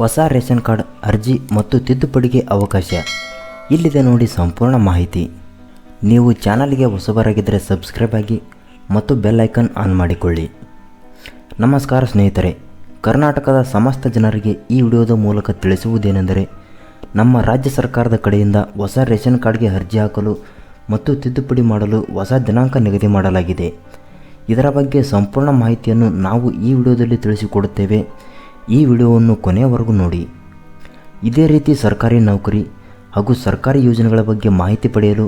ಹೊಸ ration card ಅರ್ಜಿ ಮತ್ತು ತಿದ್ದುಪಡಿಗೆ ಅವಕಾಶ. ಇಲ್ಲಿದೆ ನೋಡಿ ಸಂಪೂರ್ಣ ಮಾಹಿತಿ. ನೀವು ಚಾನಲ್ಗೆ ಹೊಸಬರಾಗಿದ್ದರೆ ಸಬ್ಸ್ಕ್ರೈಬ್ ಆಗಿ ಮತ್ತು ಬೆಲ್ ಐಕನ್ ಆನ್ ಮಾಡಿಕೊಳ್ಳಿ. ನಮಸ್ಕಾರ ಸ್ನೇಹಿತರೆ, ಕರ್ನಾಟಕದ ಸಮಸ್ತ ಜನರಿಗೆ ಈ ವಿಡಿಯೋದ ಮೂಲಕ ತಿಳಿಸುವುದೇನೆಂದರೆ, ನಮ್ಮ ರಾಜ್ಯ ಸರ್ಕಾರದ ಕಡೆಯಿಂದ ಹೊಸ ರೇಷನ್ ಕಾರ್ಡ್ಗೆ ಅರ್ಜಿ ಹಾಕಲು ಮತ್ತು ತಿದ್ದುಪಡಿ ಮಾಡಲು ಹೊಸ ದಿನಾಂಕ ನಿಗದಿ ಮಾಡಲಾಗಿದೆ. ಇದರ ಬಗ್ಗೆ ಸಂಪೂರ್ಣ ಮಾಹಿತಿಯನ್ನು ನಾವು ಈ ವಿಡಿಯೋದಲ್ಲಿ ತಿಳಿಸಿಕೊಡುತ್ತೇವೆ. ಈ ವಿಡಿಯೋವನ್ನು ಕೊನೆಯವರೆಗೂ ನೋಡಿ. ಇದೇ ರೀತಿ ಸರ್ಕಾರಿ ನೌಕರಿ ಹಾಗೂ ಸರ್ಕಾರಿ ಯೋಜನೆಗಳ ಬಗ್ಗೆ ಮಾಹಿತಿ ಪಡೆಯಲು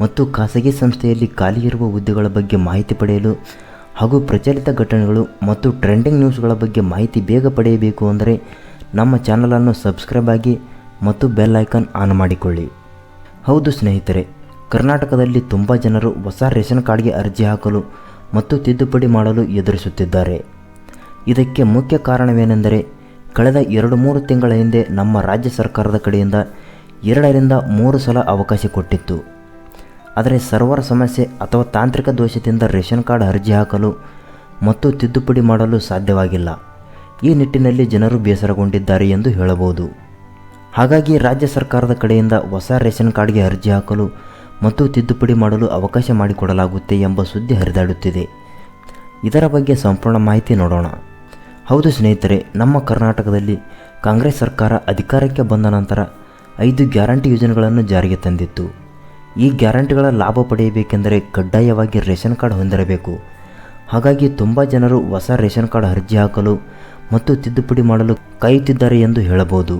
ಮತ್ತು ಖಾಸಗಿ ಸಂಸ್ಥೆಯಲ್ಲಿ ಖಾಲಿ ಇರುವ ಹುದ್ದೆಗಳ ಬಗ್ಗೆ ಮಾಹಿತಿ ಪಡೆಯಲು ಹಾಗೂ ಪ್ರಚಲಿತ ಘಟನೆಗಳು ಮತ್ತು ಟ್ರೆಂಡಿಂಗ್ ನ್ಯೂಸ್ಗಳ ಬಗ್ಗೆ ಮಾಹಿತಿ ಬೇಗ ಪಡೆಯಬೇಕು ಅಂದರೆ ನಮ್ಮ ಚಾನಲನ್ನು ಸಬ್ಸ್ಕ್ರೈಬ್ ಆಗಿ ಮತ್ತು ಬೆಲ್ ಐಕಾನ್ ಆನ್ ಮಾಡಿಕೊಳ್ಳಿ. ಹೌದು ಸ್ನೇಹಿತರೆ, ಕರ್ನಾಟಕದಲ್ಲಿ ತುಂಬ ಜನರು ಹೊಸ ರೇಷನ್ ಕಾರ್ಡ್ಗೆ ಅರ್ಜಿ ಹಾಕಲು ಮತ್ತು ತಿದ್ದುಪಡಿ ಮಾಡಲು ಎದುರಿಸುತ್ತಿದ್ದಾರೆ. ಇದಕ್ಕೆ ಮುಖ್ಯ ಕಾರಣವೇನೆಂದರೆ, ಕಳೆದ ಎರಡು ಮೂರು ತಿಂಗಳ ಹಿಂದೆ ನಮ್ಮ ರಾಜ್ಯ ಸರ್ಕಾರದ ಕಡೆಯಿಂದ ಎರಡರಿಂದ ಮೂರು ಸಲ ಅವಕಾಶ ಕೊಟ್ಟಿತ್ತು. ಆದರೆ ಸರ್ವರ್ ಸಮಸ್ಯೆ ಅಥವಾ ತಾಂತ್ರಿಕ ದೋಷದಿಂದ ರೇಷನ್ ಕಾರ್ಡ್ ಅರ್ಜಿ ಹಾಕಲು ಮತ್ತು ತಿದ್ದುಪಡಿ ಮಾಡಲು ಸಾಧ್ಯವಾಗಿಲ್ಲ. ಈ ನಿಟ್ಟಿನಲ್ಲಿ ಜನರು ಬೇಸರಗೊಂಡಿದ್ದಾರೆ ಎಂದು ಹೇಳಬಹುದು. ಹಾಗಾಗಿ ರಾಜ್ಯ ಸರ್ಕಾರದ ಕಡೆಯಿಂದ ಹೊಸ ರೇಷನ್ ಕಾರ್ಡ್ಗೆ ಅರ್ಜಿ ಹಾಕಲು ಮತ್ತು ತಿದ್ದುಪಡಿ ಮಾಡಲು ಅವಕಾಶ ಮಾಡಿಕೊಡಲಾಗುತ್ತೆ ಎಂಬ ಸುದ್ದಿ ಹರಿದಾಡುತ್ತಿದೆ. ಇದರ ಬಗ್ಗೆ ಸಂಪೂರ್ಣ ಮಾಹಿತಿ ನೋಡೋಣ. ಹೌದು ಸ್ನೇಹಿತರೆ, ನಮ್ಮ ಕರ್ನಾಟಕದಲ್ಲಿ ಕಾಂಗ್ರೆಸ್ ಸರ್ಕಾರ ಅಧಿಕಾರಕ್ಕೆ ಬಂದ ನಂತರ ಐದು ಗ್ಯಾರಂಟಿ ಯೋಜನೆಗಳನ್ನು ಜಾರಿಗೆ ತಂದಿತ್ತು. ಈ ಗ್ಯಾರಂಟಿಗಳ ಲಾಭ ಪಡೆಯಬೇಕೆಂದರೆ ಕಡ್ಡಾಯವಾಗಿ ರೇಷನ್ ಕಾರ್ಡ್ ಹೊಂದಿರಬೇಕು. ಹಾಗಾಗಿ ತುಂಬ ಜನರು ಹೊಸ ರೇಷನ್ ಕಾರ್ಡ್ ಅರ್ಜಿ ಹಾಕಲು ಮತ್ತು ತಿದ್ದುಪಡಿ ಮಾಡಲು ಕಾಯುತ್ತಿದ್ದಾರೆ ಎಂದು ಹೇಳಬಹುದು.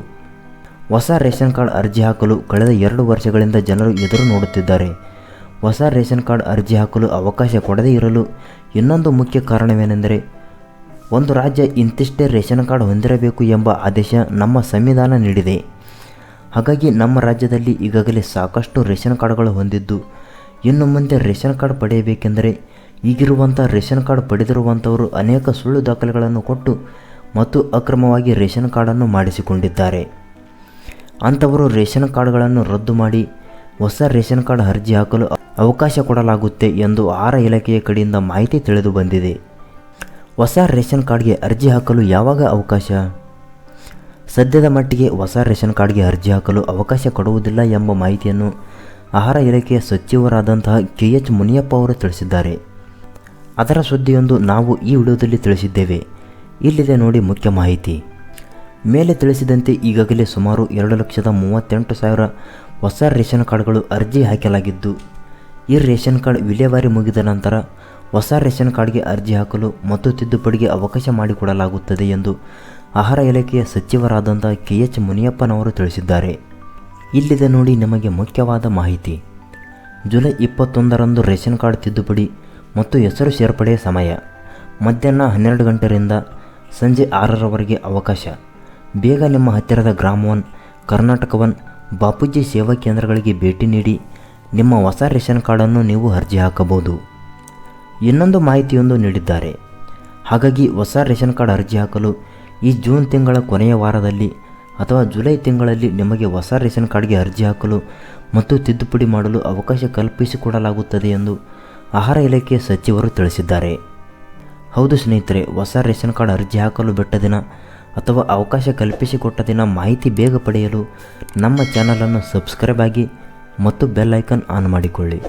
ಹೊಸ ರೇಷನ್ ಕಾರ್ಡ್ ಅರ್ಜಿ ಹಾಕಲು ಕಳೆದ ಎರಡು ವರ್ಷಗಳಿಂದ ಜನರು ಎದುರು ನೋಡುತ್ತಿದ್ದಾರೆ. ಹೊಸ ರೇಷನ್ ಕಾರ್ಡ್ ಅರ್ಜಿ ಹಾಕಲು ಅವಕಾಶ ಕೊಡದೇ ಇರಲು ಇನ್ನೊಂದು ಮುಖ್ಯ ಕಾರಣವೇನೆಂದರೆ ಒಂದು ರಾಜ್ಯ ಇಂತಿಷ್ಟೇ ರೇಷನ್ ಕಾರ್ಡ್ ಹೊಂದಿರಬೇಕು ಎಂಬ ಆದೇಶ ನಮ್ಮ ಸಂವಿಧಾನ ನೀಡಿದೆ. ಹಾಗಾಗಿ ನಮ್ಮ ರಾಜ್ಯದಲ್ಲಿ ಈಗಾಗಲೇ ಸಾಕಷ್ಟು ರೇಷನ್ ಕಾರ್ಡ್ಗಳು ಹೊಂದಿದ್ದು, ಇನ್ನು ಮುಂದೆ ರೇಷನ್ ಕಾರ್ಡ್ ಪಡೆಯಬೇಕೆಂದರೆ ಈಗಿರುವಂಥ ರೇಷನ್ ಕಾರ್ಡ್ ಪಡೆದಿರುವಂಥವರು ಅನೇಕ ಸುಳ್ಳು ದಾಖಲೆಗಳನ್ನು ಕೊಟ್ಟು ಮತ್ತು ಅಕ್ರಮವಾಗಿ ರೇಷನ್ ಕಾರ್ಡನ್ನು ಮಾಡಿಸಿಕೊಂಡಿದ್ದಾರೆ. ಅಂಥವರು ರೇಷನ್ ಕಾರ್ಡ್ಗಳನ್ನು ರದ್ದು ಮಾಡಿ ಹೊಸ ರೇಷನ್ ಕಾರ್ಡ್ ಅರ್ಜಿ ಹಾಕಲು ಅವಕಾಶ ಕೊಡಲಾಗುತ್ತೆ ಎಂದು ಆಹಾರ ಇಲಾಖೆಯ ಕಡೆಯಿಂದ ಮಾಹಿತಿ ತಿಳಿದು ಬಂದಿದೆ. ಹೊಸ ರೇಷನ್ ಕಾರ್ಡ್ಗೆ ಅರ್ಜಿ ಹಾಕಲು ಯಾವಾಗ ಅವಕಾಶ? ಸದ್ಯದ ಮಟ್ಟಿಗೆ ಹೊಸ ರೇಷನ್ ಕಾರ್ಡ್ಗೆ ಅರ್ಜಿ ಹಾಕಲು ಅವಕಾಶ ಕೊಡುವುದಿಲ್ಲ ಎಂಬ ಮಾಹಿತಿಯನ್ನು ಆಹಾರ ಇಲಾಖೆಯ ಸಚಿವರಾದಂತಹ ಕೆ ಎಚ್ ಮುನಿಯಪ್ಪ ಅವರು ತಿಳಿಸಿದ್ದಾರೆ. ಅದರ ಸುದ್ದಿಯೊಂದು ನಾವು ಈ ವಿಡಿಯೋದಲ್ಲಿ ತಿಳಿಸಿದ್ದೇವೆ. ಇಲ್ಲಿದೆ ನೋಡಿ ಮುಖ್ಯ ಮಾಹಿತಿ. ಮೇಲೆ ತಿಳಿಸಿದಂತೆ ಈಗಾಗಲೇ ಸುಮಾರು ಎರಡು ಲಕ್ಷದ ಮೂವತ್ತೆಂಟು ಸಾವಿರ ಹೊಸ ರೇಷನ್ ಕಾರ್ಡ್ಗಳು ಅರ್ಜಿ ಹಾಕಲಾಗಿದ್ದು, ಈ ರೇಷನ್ ಕಾರ್ಡ್ ವಿಲೇವಾರಿ ಮುಗಿದ ನಂತರ ಹೊಸ ರೇಷನ್ ಕಾರ್ಡ್ಗೆ ಅರ್ಜಿ ಹಾಕಲು ಮತ್ತು ತಿದ್ದುಪಡಿಗೆ ಅವಕಾಶ ಮಾಡಿಕೊಡಲಾಗುತ್ತದೆ ಎಂದು ಆಹಾರ ಇಲಾಖೆಯ ಸಚಿವರಾದಂಥ ಕೆ ಎಚ್ ಮುನಿಯಪ್ಪನವರು ತಿಳಿಸಿದ್ದಾರೆ. ಇಲ್ಲಿದೆ ನೋಡಿ ನಿಮಗೆ ಮುಖ್ಯವಾದ ಮಾಹಿತಿ. ಜುಲೈ ಇಪ್ಪತ್ತೊಂದರಂದು ರೇಷನ್ ಕಾರ್ಡ್ ತಿದ್ದುಪಡಿ ಮತ್ತು ಹೆಸರು ಸೇರ್ಪಡೆಯ ಸಮಯ. ಮಧ್ಯಾಹ್ನ ಹನ್ನೆರಡು ಗಂಟೆಯಿಂದ ಸಂಜೆ ಆರರವರೆಗೆ ಅವಕಾಶ. ಬೇಗ ನಿಮ್ಮ ಹತ್ತಿರದ ಗ್ರಾಮ ಒನ್ ಕರ್ನಾಟಕ ಒನ್ ಬಾಪೂಜಿ ಸೇವಾ ಕೇಂದ್ರಗಳಿಗೆ ಭೇಟಿ ನೀಡಿ ನಿಮ್ಮ ಹೊಸ ರೇಷನ್ ಕಾರ್ಡನ್ನು ನೀವು ಅರ್ಜಿ ಹಾಕಬಹುದು. ಇನ್ನೊಂದು ಮಾಹಿತಿಯೊಂದು ನೀಡಿದ್ದಾರೆ. ಹಾಗಾಗಿ ಹೊಸ ರೇಷನ್ ಕಾರ್ಡ್ ಅರ್ಜಿ ಹಾಕಲು ಈ ಜೂನ್ ತಿಂಗಳ ಕೊನೆಯ ವಾರದಲ್ಲಿ ಅಥವಾ ಜುಲೈ ತಿಂಗಳಲ್ಲಿ ನಿಮಗೆ ಹೊಸ ರೇಷನ್ ಕಾರ್ಡ್ಗೆ ಅರ್ಜಿ ಹಾಕಲು ಮತ್ತು ತಿದ್ದುಪಡಿ ಮಾಡಲು ಅವಕಾಶ ಕಲ್ಪಿಸಿಕೊಡಲಾಗುತ್ತದೆ ಎಂದು ಆಹಾರ ಇಲಾಖೆಯ ಸಚಿವರು ತಿಳಿಸಿದ್ದಾರೆ. ಹೌದು ಸ್ನೇಹಿತರೆ, ಹೊಸ ರೇಷನ್ ಕಾರ್ಡ್ ಅರ್ಜಿ ಹಾಕಲು ಬಿಟ್ಟ ದಿನ ಅಥವಾ ಅವಕಾಶ ಕಲ್ಪಿಸಿಕೊಟ್ಟ ದಿನ ಮಾಹಿತಿ ಬೇಗ ಪಡೆಯಲು ನಮ್ಮ ಚಾನಲನ್ನು ಸಬ್ಸ್ಕ್ರೈಬ್ ಆಗಿ ಮತ್ತು ಬೆಲ್ ಐಕನ್ ಆನ್ ಮಾಡಿಕೊಳ್ಳಿ.